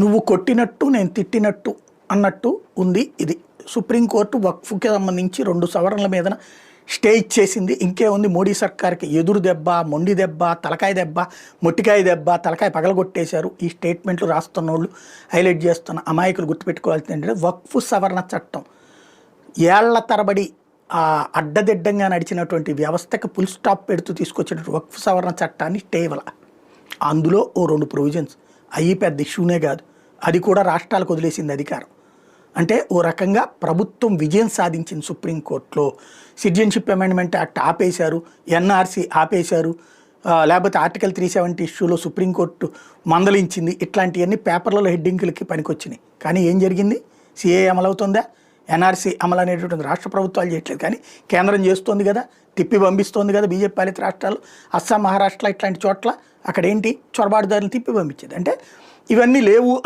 నువ్వు కొట్టినట్టు నేను తిట్టినట్టు అన్నట్టు ఉంది ఇది. సుప్రీంకోర్టు వక్ఫ్కి సంబంధించి రెండు సవరణల మీద స్టే ఇచ్చేసింది. ఇంకే ఉంది. మోడీ సర్కార్కి ఎదురు దెబ్బ మొండి దెబ్బ తలకాయ దెబ్బ మొట్టికాయ దెబ్బ తలకాయ పగలగొట్టేశారు. ఈ స్టేట్మెంట్లు రాస్తున్న వాళ్ళు హైలైట్ చేస్తున్న అమాయకులు గుర్తుపెట్టుకోవాల్సింది ఏంటంటే వక్ఫ్ సవరణ చట్టం. ఏళ్ళ తరబడి అడ్డదిడ్డంగా నడిచినటువంటి వ్యవస్థకు ఫుల్ స్టాప్ పెడుతూ తీసుకొచ్చినటువంటి వక్ఫ్ సవరణ చట్టాన్ని స్టే ఇవ్వాల అందులో ఓ రెండు ప్రొవిజన్స్ అయ్యి పెద్ద ఇష్యూనే కాదు. అది కూడా రాష్ట్రాలకు వదిలేసింది అధికారం. అంటే ఓ రకంగా ప్రభుత్వం విజయం సాధించింది సుప్రీంకోర్టులో సిటిజన్షిప్ అమెండ్మెంట్ యాక్ట్ ఆపేశారు ఎన్ఆర్సీ ఆపేశారు లేకపోతే ఆర్టికల్ త్రీ సెవెంటీ ఇష్యూలో సుప్రీంకోర్టు మందలించింది. ఇట్లాంటివన్నీ పేపర్లలో హెడ్డింగ్లకి పనికొచ్చినాయి. కానీ ఏం జరిగింది? సిఏ అమలవుతుందా? ఎన్ఆర్సీ అమలు అనేటువంటిది రాష్ట్ర ప్రభుత్వాలు చేయట్లేదు. కానీ కేంద్రం చేస్తోంది కదా తిప్పి పంపిస్తోంది కదా బీజేపీ పాలిత రాష్ట్రాలు. అస్సాం మహారాష్ట్ర ఇట్లాంటి చోట్ల అక్కడ ఏంటి చొరబాటుదారులు తిప్పి పంపించేది. అంటే ఇవన్నీ లేవు.